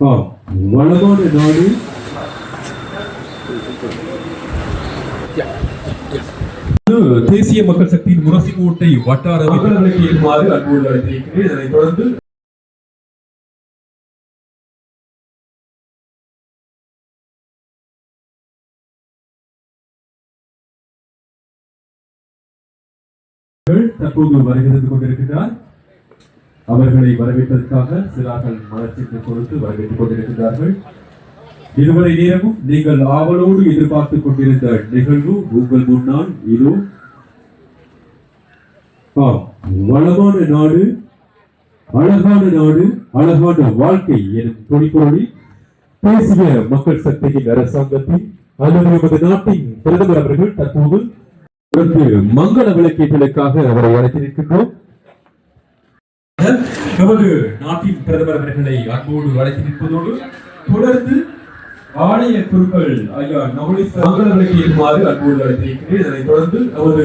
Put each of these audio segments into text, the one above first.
வளமான நாடு தேசிய மக்கள் சக்தியின் முரசி கோட்டை வட்டார மக்களுக்கு ஏற்குமாறு அன்போடு அழைத்திருக்கிறேன் அதனைத் தொடர்ந்து தற்போது வருகிறது கொண்டிருக்கிறார். அவர்களை வரவேற்பதற்காக சிலாக்கள் மலர்ச்சிக்கு கொடுத்து வரவேற்றுக் கொண்டிருக்கிறார்கள் இதுவரை நேரமும் நீங்கள் ஆவலோடு எதிர்பார்த்துக் கொண்டிருந்த நிகழ்வு உங்கள் முன்னால் இதோ. வளமான நாடு அழகான நாடு அழகான வாழ்க்கை எனும் துணிப்பொருளில் பேசிய மக்கள் சக்தியின் அரசாங்கத்தின் அல்லது நமது நாட்டின் பிரதமர் அவர்கள் தற்போது மங்கள விளக்கீட்டலுக்காக அவரை அழைத்திருக்கின்றோம். நமது நாட்டின் பிரதமர் அவர்களை அன்போடு அழைத்து நிற்பதோடு தொடர்ந்து ஆலய குருக்கள் ஐயா நவலீஸ்வரர் மங்கள விளக்கீட்டுமாறு அன்போடு அழைத்திருக்கிறேன். அதனைத் தொடர்ந்து நமது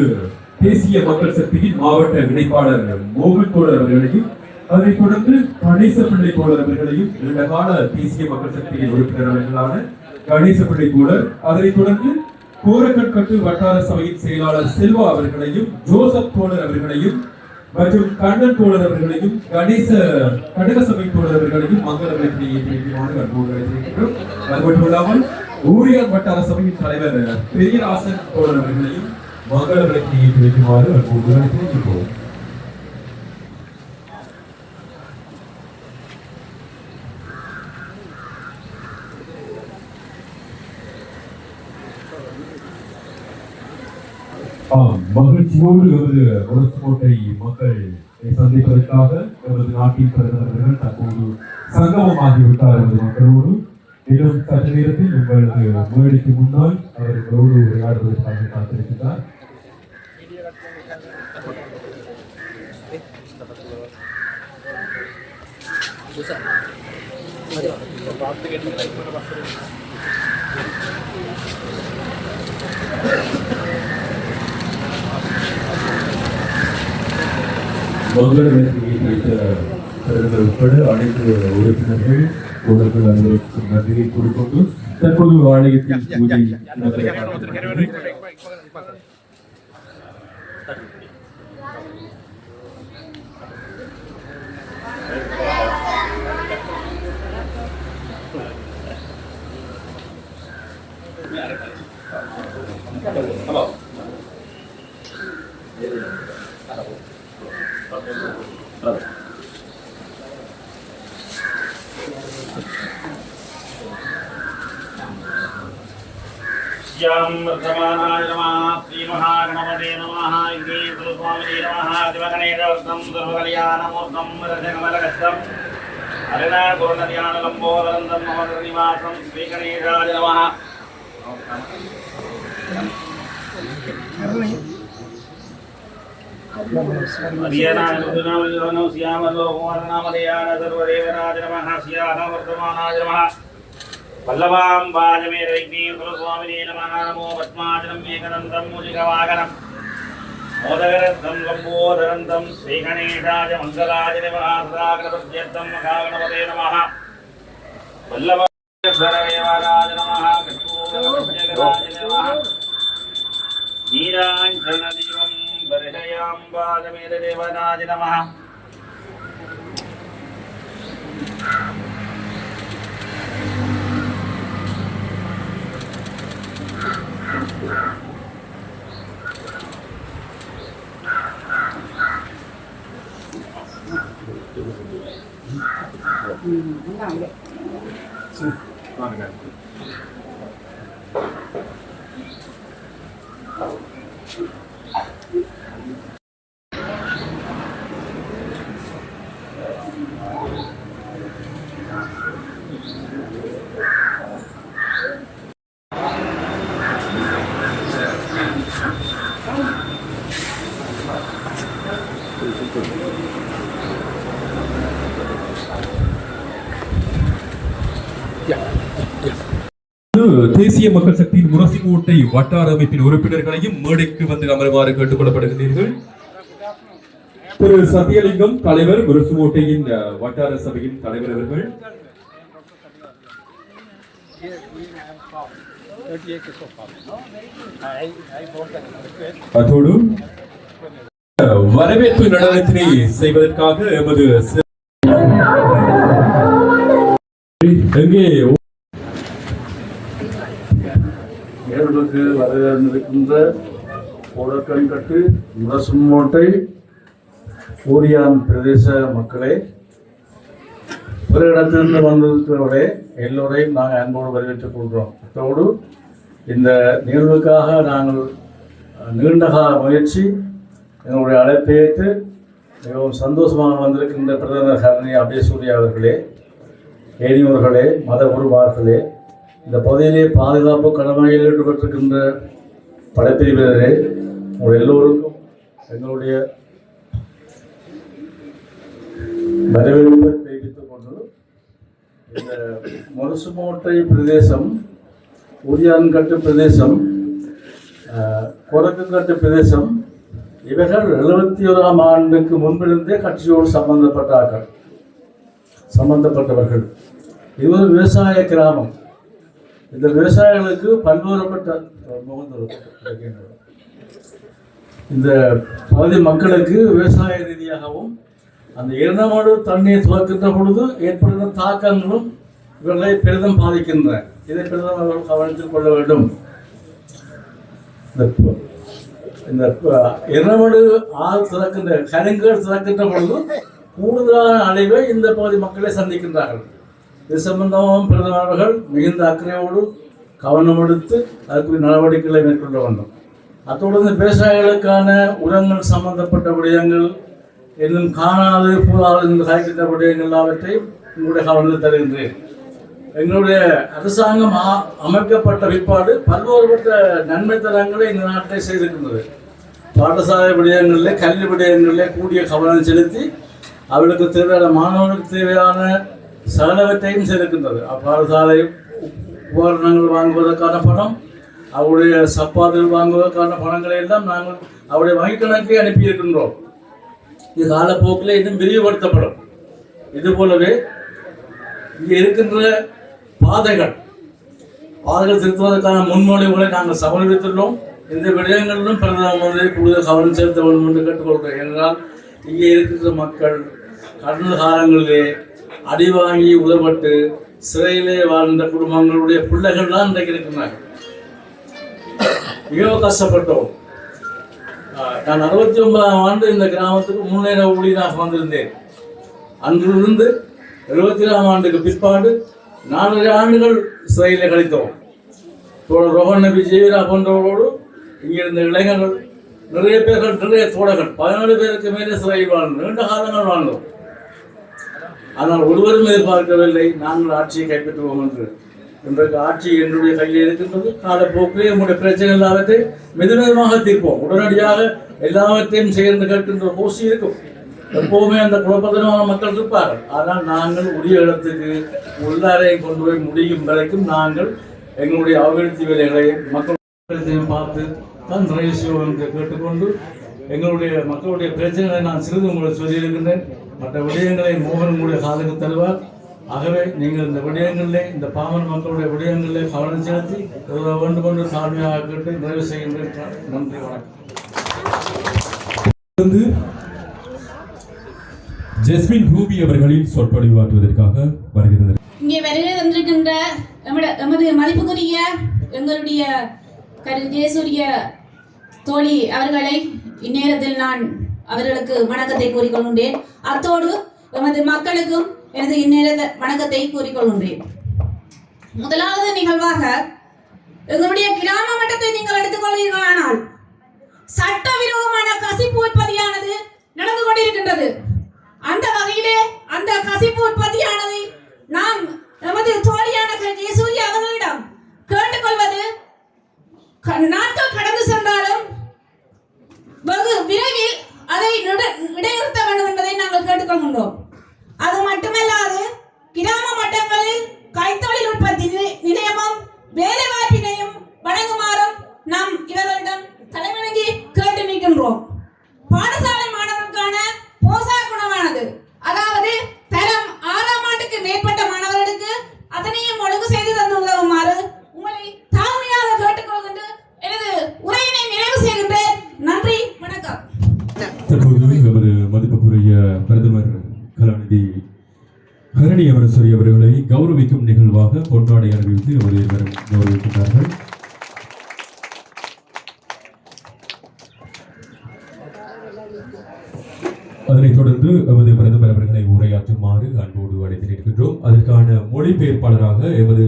தேசிய மக்கள் சக்தியின் மாவட்ட இணைப்பாளர் மோகன் தோழர் அவர்களையும் அதனைத் தொடர்ந்து கணேச பிள்ளை தோழர் அவர்களையும் நீண்ட கால தேசிய மக்கள் சக்தியின் உறுப்பினர் அவர்களான கணேச பிள்ளை தோழர் அதனைத் தொடர்ந்து கோரக்கட்கட்டு வட்டார சபையின் செயலாளர் செல்வா அவர்களையும் ஜோசப் தோழர் அவர்களையும் மற்றும் கண்ணன் தோழர்களையும் கணேச கடக சபை தோழர்களையும் அவர்களையும் மங்கள விளக்கினை ஏற்றிருக்கிறார்கள் அன்போடு அழைத்திருக்கிறோம் அது மட்டும் இல்லாமல் ஊழியர் வட்டார சபையின் தலைவர் பெரியராசன் தோழர்களையும் அவர்களையும் மங்கள விளக்கினை ஏற்றி வைக்குமாறு அன்போடு அழைத்திருக்கிறோம் மகிழ்ச்சியோடு எமது உரசுக்கோட்டை மக்கள் சந்திப்பதற்காக எமது நாட்டின் பிரதமர்கள் தற்போது சங்கமமாகிவிட்டார் எமது மக்களோடு. இன்னும் சற்று நேரத்தில் உங்களது மேடைக்கு முன்னால் அவர்களோடு உரையாடுவதற்காக காத்திருக்கிறார். மங்கள விளக்கினை வைத்த பிரதமர் உட்பட அனைத்து உறுப்பினர்கள் தோழர்கள் அனைவருக்கும் நன்றியை கூறிக்கொண்டு தற்போது ஆலயத்தில் பூஜை அருணாபூர்ணதியானலம்போதரந்தம் மமதரிவாசம் ஸ்ரீகணேஷாய நம ஸ்யாமலோகோர்ணாமதயான சர்வதேவராஜ நம ஸ்யாம வர்த்தமானாய நம வல்லவாம் வாஜமேர விக்னீஸ்வரசுவாமினே நம நமோ பத்மாஜனம் ஏகதந்தம் மூலிகவாகனம் மோதகரந்தம் லம்போதரந்தம் ஸ்ரீகணேஷாஜ மங்களாஜ நிவாசாகிரபத்யத்தம் மகாகணபதே நம வல்லவாஜ நம நீராஞ்சனதீவம் வருஷயாம் வாஜமேர தேவராஜ நம 嗯好的嗯好的 தேசிய மக்கள் சக்தியின் முரசி கோட்டை வட்டார அமைப்பின் உறுப்பினர்களையும் மேடைக்கு வந்து அமருமாறு கேட்டுக் கொள்ளப்படுகிறீர்கள் திரு சத்தியலிங்கம் தலைவர் முரசுமோட்டையின் அஹ், வட்டார சபையின் தலைவர் அவர்கள். அதோடு வரவேற்பு நடனத்தினை செய்வதற்காக எமது எங்கே எங்கே நேர்களுக்கு வரவேற்கின்ற கோடக்கண்கட்டு முரசுமோட்டை ஊரியான் பிரதேச மக்களே. பிற இடத்திலிருந்து வந்திருக்கிறவர்களே எல்லோரையும் நாங்கள் அன்போடு வரவேற்றுக் கொள்கிறோம். அத்தோடு இந்த நிகழ்வுக்காக நாங்கள் நீண்டகால முயற்சி எங்களுடைய அழைப்பை ஏற்று மிகவும் சந்தோஷமாக வந்திருக்கின்ற பிரதமர் ஹரணி அபேசூரியா அவர்களே ஏனியோர்களே மத குருமார்களே இந்த பகுதியிலே பாதுகாப்பு கடமையில் ஈடுபட்டிருக்கின்ற படைப்பிரிவினரே உங்கள் எல்லோருக்கும் எங்களுடைய வரவேற்பை தெரிவித்துக் கொண்டு இந்த மொரசுமோட்டை பிரதேசம் உரியான்கட்டு பிரதேசம் குரக்குங்கட்டு பிரதேசம் இவர்கள் எழுபத்தி ஓராம் ஆண்டுக்கு முன்பிருந்தே கட்சியோடு சம்பந்தப்பட்டார்கள். சம்பந்தப்பட்டவர்கள். இது ஒரு விவசாய கிராமம். இந்த விவசாயிகளுக்கு பல்வேறுபட்ட இந்த பகுதி மக்களுக்கு விவசாய ரீதியாகவும் அந்த இரணமாடு தண்ணீர் துவக்கின்ற பொழுது ஏற்படுகிற தாக்கங்களும் இவர்களை பெரிதும் பாதிக்கின்றன. இதை பெரிதும் அவர்கள் கவனித்துக் கொள்ள வேண்டும். இந்த ப- ஆறு ஆள் திறக்கின்ற கருங்கல் திறக்கின்ற பொழுது கூடுதலான அலைவை இந்த பகுதி மக்களை சந்திக்கின்றார்கள். இது சம்பந்தமாகவும் பிரதமர் அவர்கள் மிகுந்த அக்கறையோடு கவனம் எடுத்து அதுக்குரிய நடவடிக்கைகளை மேற்கொள்ள வேண்டும். அத்தோடு விவசாயிகளுக்கான உரங்கள் சம்பந்தப்பட்ட விடயங்கள் இன்னும் காணாது போதாது என்று காய்க்கின்ற விடயங்கள் எல்லாவற்றையும் உங்களுடைய கவனத்தில் தருகின்றேன். எங்களுடைய அரசாங்கம் அமைக்கப்பட்ட பிற்பாடு பல்வேறுபட்ட நன்மை தரங்களை இந்த நாட்டை செய்திருக்கின்றது. பாடசாலை விடயங்களில் கல்வி விடயங்களில் கூடிய கவனம் செலுத்தி அவர்களுக்கு தேவையான மாணவர்களுக்கு தேவையான சகலவற்றையும் சேர்க்கின்றது. பாடசாலை உபகரணங்கள் வாங்குவதற்கான பணம் அவருடைய சப்பாத்துகள் வாங்குவதற்கான பணங்களை எல்லாம் நாங்கள் அவருடைய வங்கி கணக்கை அனுப்பியிருக்கின்றோம். இது காலப்போக்கில் இன்னும் விரிவுபடுத்தப்படும். இது போலவே இங்கே இருக்கின்ற பாதைகள் பாதைகள் திருத்துவதற்கான முன்மொழிவுகளை நாங்கள் சமர்ப்பித்துள்ளோம். இந்த விடயங்களிலும் பிரதம மந்திரி கூடுதல் கவனம் செலுத்த வேண்டும் என்று கேட்டுக்கொள்கிறேன். ஏனென்றால் இங்கே இருக்கின்ற மக்கள் கடந்த காலங்களிலே அடி வாங்கி உதப்பட்டு சிறையிலே வாழ்ந்த குடும்பங்களுடைய பிள்ளைகள் தான் இன்றைக்கு இருக்கின்றார்கள் மிகவும் கஷ்டப்பட்டோம். நான் அறுபத்தி ஒன்பதாம் ஆண்டு இந்த கிராமத்துக்கு முன்னேற ஊழியராக வந்திருந்தேன். அன்றிலிருந்து எழுபத்தி ஆண்டுக்கு பிற்பாடு நாலரை ஆண்டுகள் சிறையில் கழித்தோம். தோழர் ரோஹன் நபி ஜெயவீரா போன்றவர்களோடு இங்கே இருந்த இளைஞர்கள் நிறைய பேர்கள் நிறைய தோழர்கள் பதினேழு பேருக்கு மேலே சிறையில் வாழ்ந்தோம் நீண்ட காலங்கள் வாழ்ந்தோம். ஆனால் ஒருவரும் எதிர்பார்க்கவில்லை. நாங்கள் ஆட்சியை கைப்பற்றுவோம் என்று. இன்றைக்கு ஆட்சி என்னுடைய கையில் இருக்கின்றது. காலப்போக்கிலே நம்முடைய பிரச்சனை எல்லாவற்றை மெதுமெதுமாக தீர்ப்போம். உடனடியாக எல்லாவற்றையும் சேர்ந்து கேட்கின்ற போசி இருக்கும். எப்பவுமே அந்த குழப்பத்தனமான மக்கள் இருப்பார்கள். ஆனால் நாங்கள் உரிய இடத்துக்கு உள்ளாரையும் கொண்டு போய் முடியும் வரைக்கும் நாங்கள் எங்களுடைய அபிவிருத்தி வேலைகளை மக்கள் பார்த்து தான் நிறைவு என்று கேட்டுக்கொண்டு எங்களுடைய மக்களுடைய பிரச்சனைகளை நான் சிறிது உங்களுக்கு சொல்லியிருக்கின்றேன். மற்ற விடயங்களை மோகன் உங்களுடைய காதுக்கு தருவார். ஆகவே நீங்கள் இந்த விடயங்களிலே இந்த பாமர மக்களுடைய விடயங்களிலே கவனம் செலுத்தி உதவ வேண்டும் என்று தாழ்மையாக கேட்டு நிறைவு செய்கின்றேன். நன்றி வணக்கம். ஜெஸ்மின் ரூபி அவர்களின் சொற்பொழிவாற்றுவதற்காக வருகிறது இங்கே வருகை வந்திருக்கின்ற நமது மதிப்புக்குரிய எங்களுடைய கரு ஜெயசூரிய தோழி அவர்களை இந்நேரத்தில் நான் அவர்களுக்கு வணக்கத்தை கூறிக்கொள்கின்றேன். அத்தோடு எமது மக்களுக்கும் எனது இந்நேர வணக்கத்தை கூறிக்கொள்கின்றேன். முதலாவது நிகழ்வாக எங்களுடைய கிராம மட்டத்தை நீங்கள் எடுத்துக்கொள்வீர்களானால் சட்டவிரோதமான கசிப்பு உற்பத்தியானது நடந்து கொண்டிருக்கின்றது. அந்த வகையிலே அந்த கசிப்பு உற்பத்தியானது நாம் நமது தோழியான ஜெயசூரிய அவர்களிடம் கேட்டுக்கொள்வது நாட்கள் கடந்து சென்றாலும் வெகு விரைவில் அதை நிட- இடைநிறுத்த வேண்டும் என்பதை நாங்கள் கேட்டுக்கொள்கின்றோம். அது மட்டுமல்லாது கிராம மட்டங்களில் அதனைத் தொடர்ந்து எமது பிரதமர் அவர்களை உரையாற்றுமாறு அன்போடு அழைத்திருக்கின்றோம் அதற்கான மொழிபெயர்ப்பாளராக எமது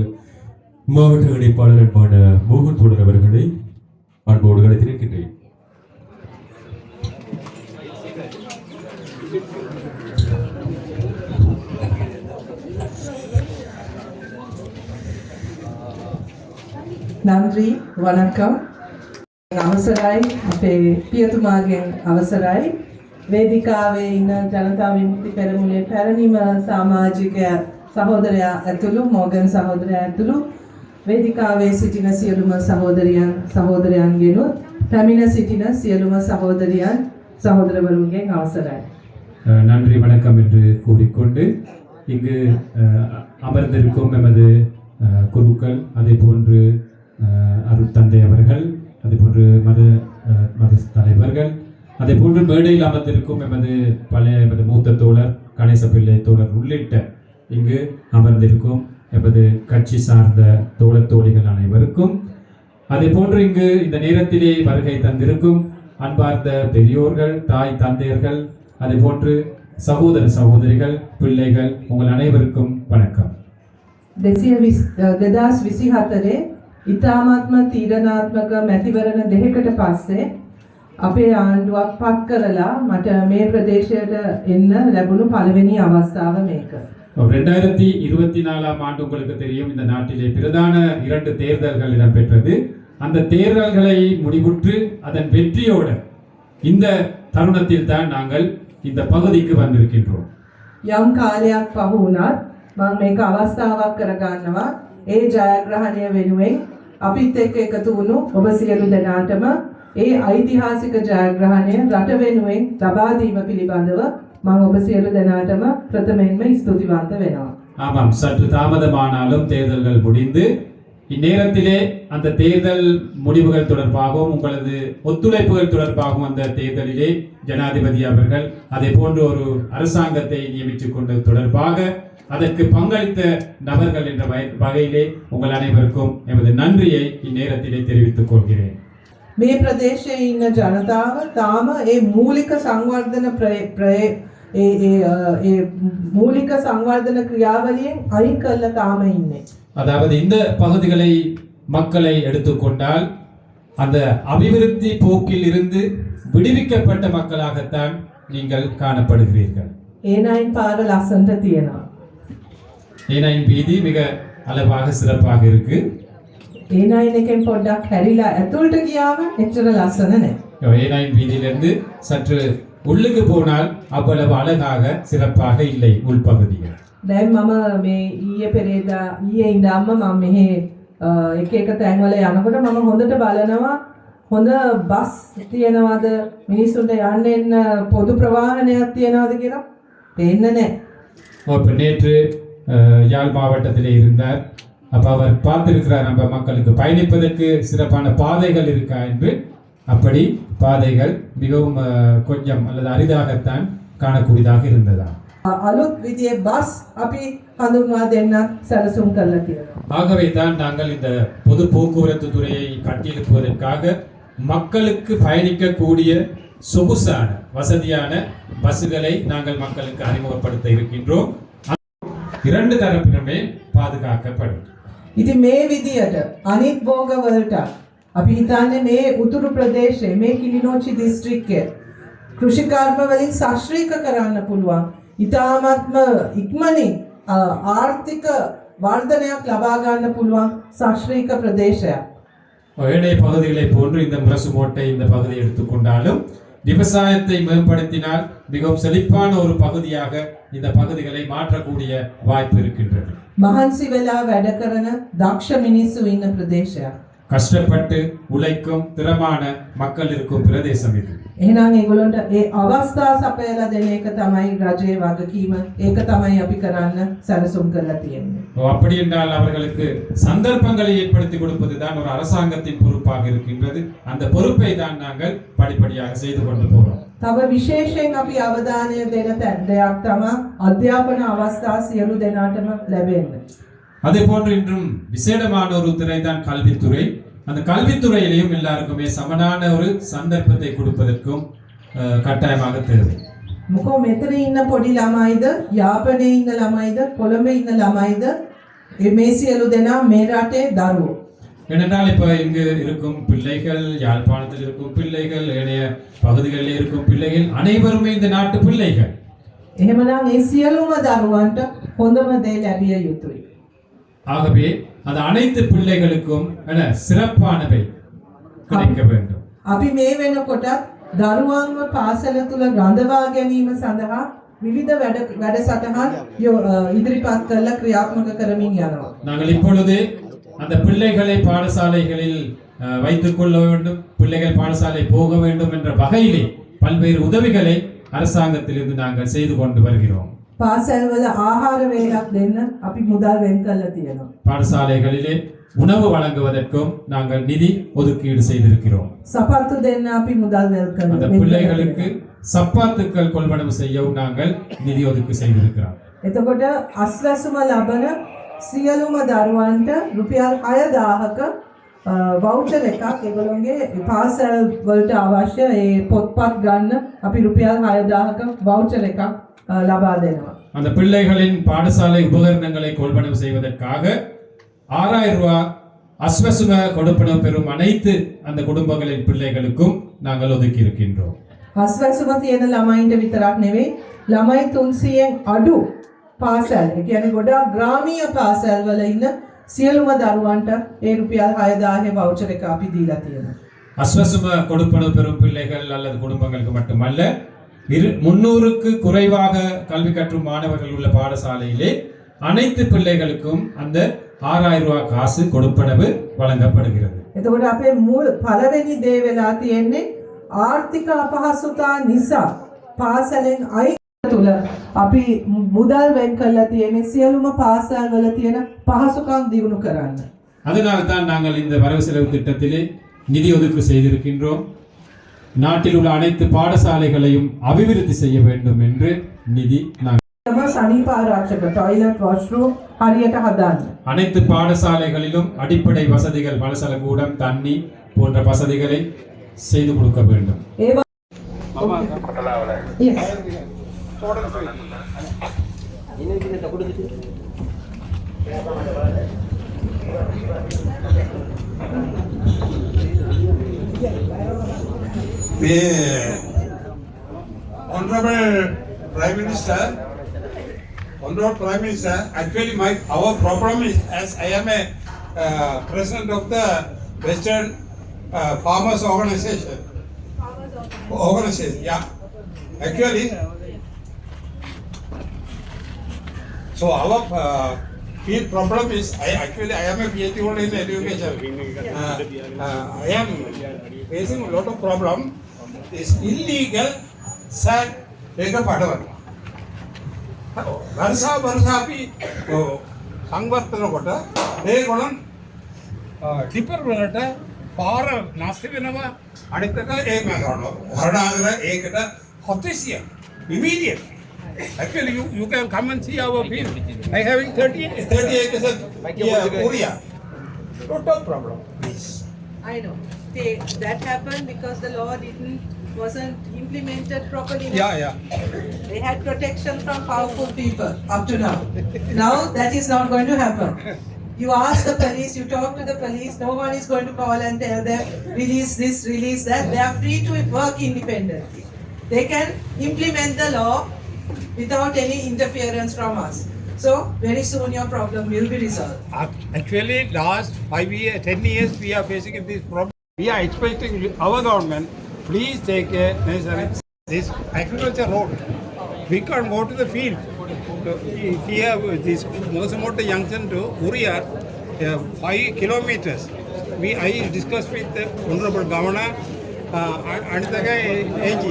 மாவட்ட இணைப்பாளர் அன்பான மோகன் தோழர் அவர்களை அன்போடு அழைத்திருக்கின்றேன் නන්ද්‍රී වනක්කම් අවසරයි අපේ පියතුමාගෙන් අවසරයි ವೇದಿಕಾವೇ ಇನ್ನು ಜನತಾ ವಿಮುಕ್ತಿ ಪೆರಮುಲೆ ನಿಮ್ಮ சாமாஜிக ಸಹೋದರ ಅತುಲು மோகன் ಸಹೋದರ ಅತುಲು ವೇದಿಕಾವೇ ಸಿಟಿನ ಸಿಯಲುಮ ಸಹೋದರಿಯ ಸಹೋದರಿಯನ್ಗೇನು தமிழ சிட்டின சியலும சகோதரியார் சகோதரவருங்க ஆசரார் நன்றி வணக்கம் என்று கூறிக்கொண்டு இங்கு அமர்ந்திருக்கும் எமது குருக்கள் அதே போன்று அருத்தந்தை அவர்கள் அதே போன்று மத மத தலைவர்கள் அதே போன்று மேடையில் அமர்ந்திருக்கும் எமது பழைய எமது மூத்த தோழர் கணேச பிள்ளை தோழர் உள்ளிட்ட இங்கு அமர்ந்திருக்கும் எமது கட்சி சார்ந்த தோழர் தோழிகள் அனைவருக்கும் அதே போன்று இங்கு இந்த நேரத்திலே வருகை தந்திருக்கும் அன்பார்ந்த பெரியோர்கள் தாய் தந்தையர்கள் அதே போன்று சகோதர சகோதரிகள் பிள்ளைகள் உங்கள் அனைவருக்கும் வணக்கம் දෙදස් විසිහතරේ ඉතාමත්ම තීරණාත්මක මැතිවරණ දෙකකට පස්සේ අපේ ආණ්ඩුවක් පත් කරලා මට මේ ප්‍රදේශයට එන්න ලැබුණු පළවෙනි අවස්ථාව මේක. ரெண்டாயிரத்தி இருபத்தி நாலாம் ஆண்டு உங்களுக்கு தெரியும் இந்த நாட்டிலே பிரதான இரண்டு தேர்தல்கள் இடம்பெற்றது அந்த தேர்தல்களை முடிவுற்று அதன் வெற்றியோடு இந்த தருணத்தில் தான் நாங்கள் இந்த பகுதிக்கு வந்திருக்கின்றோம் යම් කාලයක් පහු වුණත් මම මේක අවස්ථාවක් කරගන්නවා ඒ ජයග්‍රහණය වෙනුවෙන් අපිත් එක්ක එකතු වුණු ඔබ සියලු දෙනාටම ඒ ඓතිහාසික ජයග්‍රහණය රට වෙනුවෙන් ලබා දීම පිළිබඳව මම ඔබ සියලු දෙනාටම ප්‍රථමයෙන්ම ස්තුතිවන්ත වෙනවා. ஆமாம் சற்று தாமதமானாலும் தேர்தல்கள் முடிந்து இந்நேரத்திலே அந்த தேர்தல் முடிவுகள் தொடர்பாகவும் உங்களது ஒத்துழைப்புகள் தொடர்பாகவும் அந்த தேர்தலிலே ஜனாதிபதி அவர்கள் அதே போன்று ஒரு அரசாங்கத்தை நியமித்துக் கொண்டது தொடர்பாக அதற்கு பங்களித்த நபர்கள் என்ற வகை- வகையிலே உங்கள் அனைவருக்கும் எமது நன்றியை இந்நேரத்திலே தெரிவித்துக் கொள்கிறேன் මේ ප්‍රදේශයේ ඉන්න ජනතාව තාම ඒ මූලික සංවර්ධන ප්‍රය- ප්‍රය- ඒ ඒ අ, ඒ මූලික සංවර්ධන ක්‍රියාවලියෙන් අයින් කරලා තාම ඉන්නේ. அதாவது இந்த பகுதிகளை மக்களை எடுத்துக்கொண்டால் அந்த அபிவிருத்தி போக்கில் இருந்து விடுவிக்கப்பட்ட மக்களாகத்தான் நீங்கள் காணப்படுகிறீர்கள் ඒනයින් පාර ලස්සන්ට තියෙනවා. ஏன்னா இந்த வீதி மிக அளவாக சிறப்பாக இருக்கு ඒනයින් එකෙන් පොඩ්ඩක් හැරිලා ඇතුළට ගියාම එච්චර ලස්සන නෑ. ஏனாயின் வீதியிலிருந்து சற்று உள்ளுக்கு போனால் அவ்வளவு அழகாக சிறப்பாக இல்லை உள்பகுதியில் දැන් මම මේ ඊයේ පෙරේදා ඊයේ ඉඳන්ම මම මෙහෙ අ, එක එක තැන්වල යනකොට මම හොඳට බලනවා හොඳ බස් තියෙනවද මිනිස්සුන්ට යන්න එන්න පොදු ප්‍රවාහනයක් තියෙනවද කියලා පේන්න නෑ. இப்போ நேற்று அஹ், யாழ் மாவட்டத்திலே இருந்தார் அப்போ அவர் பார்த்திருக்கிறார் நம்ம மக்களுக்கு பயணிப்பதற்கு சிறப்பான பாதைகள் இருக்கா என்று. அப்படி பாதைகள் மிகவும் கொஞ்சம் அல்லது அரிதாகத்தான் காணக்கூடியதாக இருந்ததா ஆகவே தான் நாங்கள் இந்த பொது போக்குவரத்து துறையை கட்டியிருப்பதற்காக மக்களுக்கு பயணிக்கக்கூடிய சொகுசான வசதியான பஸ்ஸுகளை நாங்கள் மக்களுக்கு அறிமுகப்படுத்த இருக்கின்றோம். இரண்டு தரப்பினமே பாதுகாக்கப்படும் ඉතින් මේ විදියට අනිත් භෝගවලට අපි හිතන්නේ මේ උතුරු ප්‍රදේශයේ මේ කිලිනෝචි දිස්ත්‍රික්කය කෘෂිකර්ම වලින් සශ්‍රීක කරන්න පුළුවන්. ඉතාමත්ම ඉක්මනින් අ, ආර්ථික වර්ධනයක් ලබා ගන්න පුළුවන් සශ්‍රීක ප්‍රදේශයක්. ஏனைய பகுதிகளை போன்று இந்த முரசு மோட்டை இந்த பகுதியை எடுத்துக்கொண்டாலும் விவசாயத்தை மேம்படுத்தினால் மிகவும் செழிப்பான ஒரு பகுதியாக இந்த பகுதிகளை மாற்றக்கூடிய வாய்ப்பு இருக்கின்றது මහන්සි වෙලා වැඩ කරන දක්ෂ මිනිස්සු ඉන්න ප්‍රදේශයක්. கஷ்டப்பட்டு உழைக்கும் திறமான மக்கள் இருக்கும் பிரதேசம் இது එහෙනම් ඒගොල්ලන්ට ඒ අවස්ථා සපයලා දෙන එක තමයි රජයේ වගකීම. ඒක තමයි අපි කරන්න සැලසුම් කරලා තියෙන්නේ. அப்படி என்றால் அவர்களுக்கு சந்தர்ப்பங்களை ஏற்படுத்தி கொடுப்பதுதான் ஒரு அரசாங்கத்தின் பொறுப்பாக இருக்கின்றது அந்த பொறுப்பை தான் நாங்கள் படிப்படியாக செய்து கொண்டு போறோம் තව විශේෂයෙන් අපි අවධානය දෙන තැන් දෙයක් තමයි අධ්‍යාපන අවස්ථා සියලු දෙනාටම ලැබෙන්න. அதே போன்று இன்றும் விசேடமான ஒரு துறை தான் கல்வித்துறை அந்த கல்வித்துறையிலையும் எல்லாருக்குமே சமனான ஒரு சந்தர்ப்பத்தை கொடுப்பதற்கும் அஹ், கட்டாயமாக தேவை මොකෝ මෙතන ඉන්න පොඩි ළමයිද යාපනයේ ඉන්න ළමයිද කොළඹ ඉන්න ළමයිද ඒ මේ සියලු දෙනා මේ රටේ දරුවෝ. ஏனென்றால் இப்ப இங்கு இருக்கும் பிள்ளைகள் யாழ்ப்பாணத்தில் இருக்கும் பிள்ளைகள் ஏனைய பகுதிகளில் இருக்கும் பிள்ளைகள் அனைவருமே இந்த நாட்டு பிள்ளைகள் එහෙමනම් ඒ සියලුම දරුවන්ට හොඳම දේ ලැබිය යුතුයි. ஆகவே அது அனைத்து பிள்ளைகளுக்கும் என சிறப்பானவை கிடைக்க வேண்டும் අපි මේ වෙනකොටත් දරුවන්ව පාසල තුල රඳවා ගැනීම සඳහා විවිධ වැඩ වැඩසටහන් යො- අ, ඉදිරිපත් කරලා ක්‍රියාත්මක කරමින් යනවා. நாங்கள் இப்பொழுது அந்த பிள்ளைகளை பாடசாலைகளில் அஹ், வைத்துக் கொள்ள வேண்டும் பிள்ளைகள் பாடசாலை போக வேண்டும் என்ற வகையிலே பல்வேறு உதவிகளை அரசாங்கத்திலிருந்து நாங்கள் செய்து கொண்டு வருகிறோம் පාසල්වල ආහාර වේලක් දෙන්න අපි මුදල් වෙන් කරලා තියෙනවා. பாடசாலைகளிலே உணவு வழங்குவதற்கும் நாங்கள் நிதி ஒதுக்கீடு செய்திருக்கிறோம் සපත්තු දෙන්න අපි මුදල් වෙන් அந்த කරලා වෙන් කරලා பிள்ளைகளுக்கு තියෙනවා. சப்பாத்துக்கள் கொள்வனவு செய்யவும் நாங்கள் நிதி ஒதுக்கு செய்திருக்கிறோம் එතකොට අස්වැසුම ලබන සියලුම දරුවන්ට රුපියල් 6000ක වවුචර් එකක් ඒගොල්ලෝගේ පාසල් වලට අවශ්‍ය ඒ පොත්පත් ගන්න අපි රුපියල් 6000ක වවුචර් එකක් අ, ලබා දෙනවා. அந்த பிள்ளைகளின் பாடசாலை உபகரணங்களை கொள்வனவு செய்வதற்காக ஆறாயிரம் ரூபாய் அஸ்வசும கொடுப்பனவு பெறும் அனைத்து அந்த குடும்பங்களின் பிள்ளைகளுக்கும் நாங்கள் ஒதுக்கி இருக்கின்றோம் අස්වැසුම තියෙන ළමයින්ට විතරක් නෙවෙයි ළමයි 300න් අඩු පාසල් ඒ කියන්නේ ගොඩාක් ග්‍රාමීය පාසල් වල ඉන්න සියලුම දරුවන්ට ඒ රුපියල් 6000 වවුචර් එක අපි දීලා තියෙනවා. அஸ்வசும கொடுப்பனவு பெறும் பிள்ளைகள் அல்லது குடும்பங்களுக்கு மட்டுமல்ல இரு முன்னூறுக்கு குறைவாக கல்வி கற்றும் மாணவர்கள் உள்ள பாடசாலையிலே அனைத்து பிள்ளைகளுக்கும் அந்த ஆறாயிரம் ரூபாய் காசு கொடுப்பனவு வழங்கப்படுகிறது එතකොට අපේ මුල් පළවෙනි දේ වෙලා තියෙන්නේ ආර්ථික අපහසුතා නිසා පාසලෙන් අයි තුල අපි මුදල් වෙන් කරලා තියෙන සියලුම පාසල් වල තියෙන පහසුකම් දියුණු කරන්න. அதனால் தான் நாங்கள் இந்த வரவு செலவு திட்டத்திலே நிதி ஒதுக்கு செய்திருக்கின்றோம் நாட்டில் உள்ள அனைத்து பாடசாலைகளையும் அபிவிருத்தி செய்ய வேண்டும் என்று நிதி அனைத்து பாடசாலைகளிலும் அடிப்படை வசதிகள் வலசல கூடம் தண்ணி போன்ற வசதிகளை செய்து கொடுக்க வேண்டும். கொடுத்துட்டு Honorable Prime Minister, Honorable Prime Minister, actually my, our problem is, as I am a uh, president of the Western uh, Farmers Organization. Farmers Organization, yeah. Actually, so our uh, field problem is, I actually I am a PhD holder in education. Uh, uh, I am facing a lot of problem. Is illegal sand එක පටවන. වර්ෂා වර්ෂා අපි සංවර්ධන කොට ඒගොල්ලන් tipper වලට පාර නැස්ති වෙනවා අනිත් එක ඒක කරනවා. වරණාගර ඒකට 700 immediate. Actually, you, you can come and see our field. I having 30, 30 acres of yeah, Korea. Lot of problem. Please. I know. They, that happened because the law didn't wasn't implemented properly. Yeah, yeah. They had protection from powerful people up to now. Now that is not going to happen. You ask the police, you talk to the police, no one is going to call and tell them, release this, release that. They are free to work independently. They can implement the law without any interference from us. So very soon your problem will be resolved. Actually, last five years, ten years, we are facing this problem. We are expecting our government, please take a necessary, this agriculture road. We can't go to the field. Here, this Mosamoto junction to Uriar, uh, five kilometers. We, I discussed with the honorable governor, uh, and the guy, AG.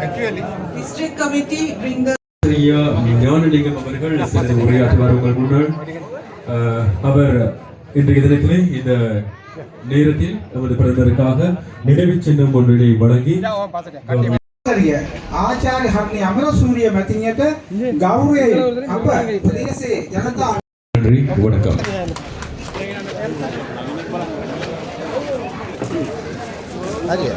Actually, District committee bring the Gnanalingam அவர்கள் சிறிது உரையாற்றுவார் உங்கள் முன்னால் அவர் இன்றைய தினத்திலே இந்த நேரத்தில் நமது பிரதமருக்காக நினைவுச் சின்னம் ஒன்றினை வழங்கி ආචාර්ය ආචාර්ය හර්නි අමරසූරිය මැතිණියට ගෞරවයෙන් අප ප්‍රදේශයේ ජනතා நன்றி வணக்கம் හරිය.